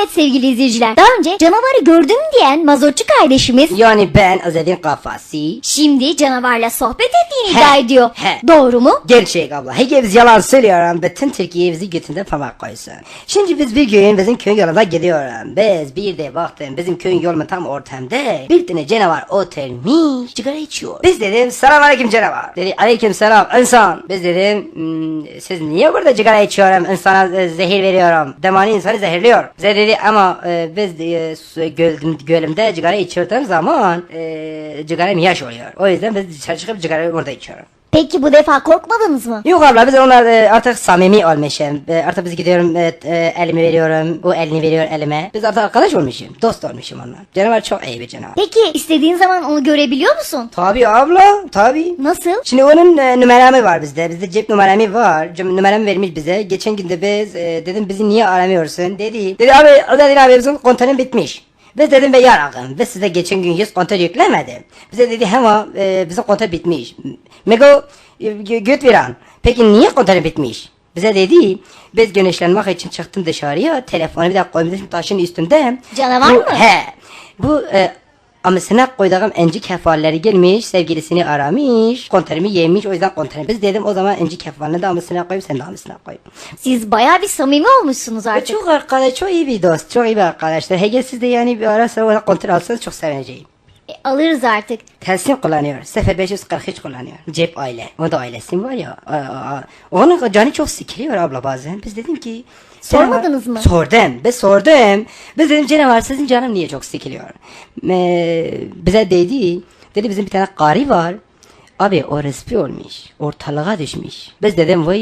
Evet sevgili izleyiciler. Daha önce canavarı gördüm diyen mazotçu kardeşimiz Yani ben Azad'ın kafası. şimdi canavarla sohbet ettiğini iddia ediyor. he. Doğru mu? Gerçek abla. Hepimiz yalan söylüyorum. Bütün Türkiye bizi götünde parmak koysun. Şimdi biz bir gün bizim köyün yolunda gidiyorum. Biz bir de baktım bizim köyün yolunun tam ortamda bir tane canavar oturmuş sigara içiyor. Biz dedim selam aleyküm canavar. Dedi aleyküm selam insan. Biz dedim "Hmm, siz niye burada sigara içiyorum insana e, zehir veriyorum. Demani insanı zehirliyor. Bize dedi ama e, biz e, gölüm, gölümde sigara içirdiğim zaman e, sigaram yaş oluyor. O yüzden biz dışarı çıkıp sigarayı orada içiyorum. Peki bu defa korkmadınız mı? Yok abla biz onlar e, artık samimi olmuşum. E, artık biz gidiyorum e, e, elimi veriyorum. O elini veriyor elime. Biz artık arkadaş olmuşum. Dost olmuşum onunla. Canavar çok iyi bir canavar. Peki istediğin zaman onu görebiliyor musun? Tabii abla tabii. Nasıl? Şimdi onun e, numaramı var bizde. Bizde cep numaramı var. Cep numaramı vermiş bize. Geçen günde biz e, dedim bizi niye aramıyorsun dedi. Dedi abi o dedi abi bizim kontenın bitmiş. Biz dedim ve yaragım. Biz size geçen gün 100 konten yüklemedim. Bize dedi ama e, bizim konten bitmiş. Mego e, gö- göt veren. Peki niye konten bitmiş? Bize dedi biz güneşlenmek için çıktım dışarıya telefonu bir dakika koymuşum taşın üstünde. Canavar Bu- mı? He. Bu e, Amısına koyduğum enci kefalleri gelmiş, sevgilisini aramış, konterimi yemiş, o yüzden konterimi. Biz dedim o zaman enci kefalini de amısına koyup sen de amısına koy. Siz bayağı bir samimi olmuşsunuz artık. Çok arkadaş, çok iyi bir dost, çok iyi bir arkadaşlar. Hege siz de yani bir ara ona konter alsanız çok sevineceğim. E, alırız artık. Telsin kullanıyor. 0543 kullanıyor. Cep aile. O da ailesi var ya. a- a- a- Onun canı çok sıkılıyor abla bazen. Biz dedim ki Sormadınız mı? Sordum. Ben sordum. Biz dedim canavar sizin canım niye çok sıkılıyor? Ee, bize dedi. Dedi bizim bir tane kari var. Abi o respi olmuş. Ortalığa düşmüş. Biz dedim vay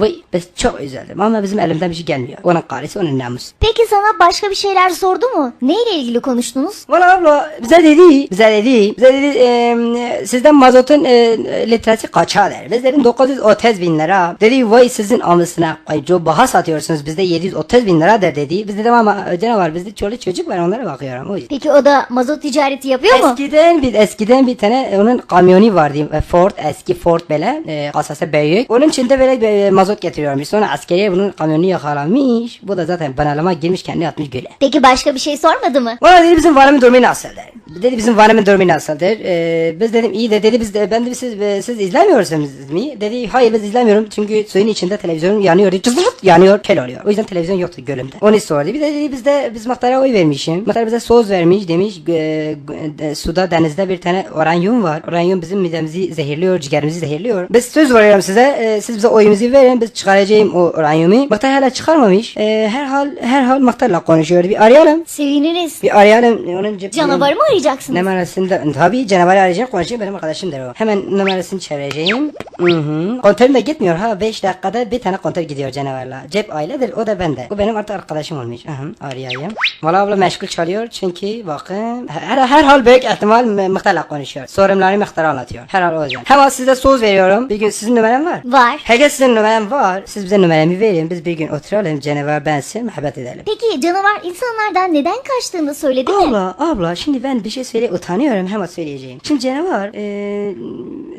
vay. Biz çok üzüldüm ama bizim elimden bir şey gelmiyor. Onun karısı onun namusu. Peki sana başka bir şeyler sordu mu? Neyle ilgili konuştunuz? Valla abla bize dedi, bize dedi, bize dedi e, sizden mazotun e, litresi kaçadır. Biz dedim 930 bin lira. Dedi vay sizin amısına ay baha satıyorsunuz bizde 730 bin liradır dedi. Biz dedim ama e, canavar bizde çoluk çocuk var onlara bakıyorum. O yüzden. Peki o da mazot ticareti yapıyor mu? Eskiden bir eskiden bir tane onun kamyonu vardı. E, Ford eski Ford böyle e, kasası büyük. Onun içinde böyle bir, e, mazot getiriyormuş. Sonra askeriye bunun kamyonunu yakalamış. Bu da zaten banalıma girmiş kendini atmış göle. Peki başka bir şey sormadı mı? Bana dedi bizim vanımın durumu nasıldır? Dedi bizim vanımın durumu nasıldır? Ee, biz dedim iyi de dedi biz de ben de siz e, siz izlemiyorsunuz mi? Dedi hayır biz izlemiyorum çünkü suyun içinde televizyon yanıyor. Cızırt yanıyor kel oluyor. O yüzden televizyon yoktu gölümde. Onu sordu. Bir de dedi biz de biz Muhtar'a oy vermişim. Muhtar bize söz vermiş demiş e, e, suda denizde bir tane oranyum var. Oranyum bizim midemizi zehirliyor, ciğerimizi zehirliyor. Biz söz veriyorum size. e, siz bize oyumuzu verin. Biz çıkaracağım o oranyumu. Muhtar hala çıkarmamış. E, herhal herhal Muhtar'la konuşuyor. Bir arayalım. Seviniriz. Bir arayalım onun cep Canavarı mı arayacaksınız? Numarasında tabii canavarı arayacağım konuşacağım benim arkadaşımdır o. Hemen numarasını çevireceğim. Hı hı. Kontörüm de gitmiyor ha 5 dakikada bir tane kontör gidiyor canavarla. Cep ailedir o da bende. O benim artık arkadaşım olmuş. Hı hı. Arayayım. Valla abla meşgul çalıyor çünkü bakın her, her hal büyük ihtimal m- muhtarla konuşuyor. Sorunları muhtara anlatıyor. Her hal o yüzden. Hemen size söz veriyorum. Bir gün sizin numaram var. Var. Herkes sizin numaram var. Siz bize numaramı verin. Biz bir gün oturalım canavar bensin muhabbet edelim. Peki canavar insanlardan neden kaçtığını söyledi mi? Abla abla şimdi ben bir şey söyle utanıyorum hemen söyleyeceğim. Şimdi canavar eee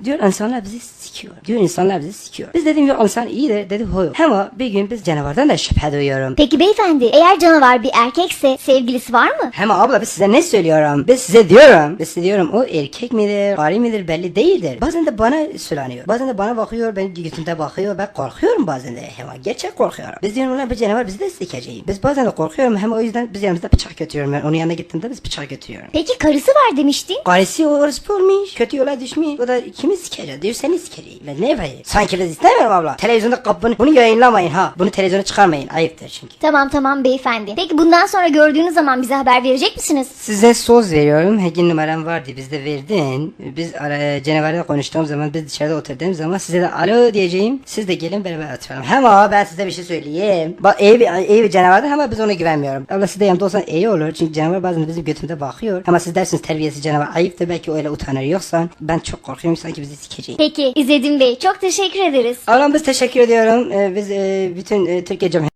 diyor insanlar bizi sikiyor. Diyor insanlar bizi sikiyor. Biz dedim yok insan iyi de dedi hoyo. Ama bir gün biz canavardan da şüphe duyuyorum. Peki beyefendi eğer canavar bir erkekse sevgilisi var mı? Hem abla biz size ne söylüyorum? Biz size diyorum. Biz size diyorum o erkek midir, karı midir belli değildir. Bazen de bana söyleniyor. Bazen de bana bakıyor, ben götümde bakıyor. Ben korkuyorum bazen de. Hem gerçek korkuyorum. Biz diyorum ulan bu canavar bizi de sikeceğim. Biz bazen de korkuyorum hem o yüzden biz yanımızda bıçak götürüyorum. Ben onun yanına gittiğimde biz bıçak götürüyorum. Peki karısı var demiştin. Karısı orası olmuş. Kötü yola düşmüş. O da kimi sikecek? Diyor seni sikeceğim. Ben ne yapayım? Sanki biz istemiyorum abla. Televizyonda kapını bunu yayınlamayın ha. Bunu televizyona çıkarmayın. Ayıptır çünkü. Tamam tamam beyefendi. Peki bundan sonra gördüğünüz zaman bize haber verecek misiniz? Size söz veriyorum. Hegin numaram vardı. Bizde verdin. Biz ara, konuştuğum zaman biz dışarıda oturduğumuz zaman size de alo diyeceğim. Siz de gelin beraber oturalım. Ama ben size bir şey söyleyeyim. Bak iyi bir, iyi bir canavardır ama biz ona güvenmiyorum. Abla siz de yanımda olsan iyi olur. Çünkü canavar bazen bizim götümüze bakıyor. Ama siz dersiniz terbiyesiz canavar ayıptır. Belki öyle utanır. Yoksa ben çok korkuyorum sanki bizi sikecek. Peki İzzedin Bey çok teşekkür ederiz. Ablam biz teşekkür ediyorum. Ee, biz e, bütün e, Türkiye Cumhuriyeti